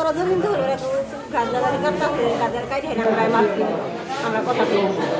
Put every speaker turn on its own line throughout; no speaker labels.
আমরা জমিন ধরে গাছগাছালি কাটতেছে গাছের কাটে আমরা কথা
বলব।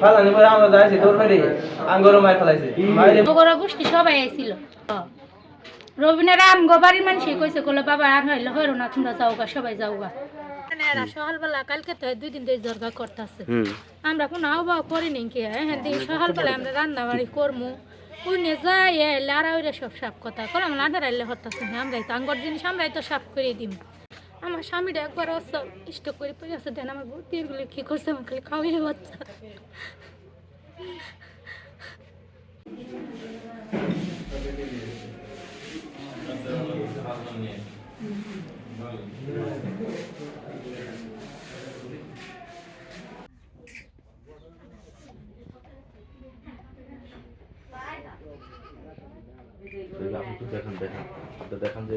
ফেলানি পরে আমরা যাইছি দৌড় আঙ্গুরও ফেলাইছে।
ওগরা গোষ্ঠী সবাই আইছিল। রবিনের আম গোবাড়ির মানুষই কইছে কলে বাবা আর হইলে হইরো না তোমরা যাওগা সবাই যাওগা। মানে সকালবেলা কালকে তো দুই দিন ধরে জর্গা করতেছে। আমরা কোনো আহ্বাও করি নি কি হ্যাঁ দিন সকালবেলা আমরা রান্না বাড়ি করমু। উনি যাই এলে আর সব সাফ কথা। করে আমরা আধার আইলে হতাছে না আমরাই তো আঙ্গর জিনিস আমরাই তো সাফ করে দিম। আমার স্বামীটা একবার অসব স্টক করে পড়ে আছে, দেন আমার বউ তীরগুলি কি করছে আমাকে খাওয়াই বাচ্চা।
দেখান দেখান। দেখান যে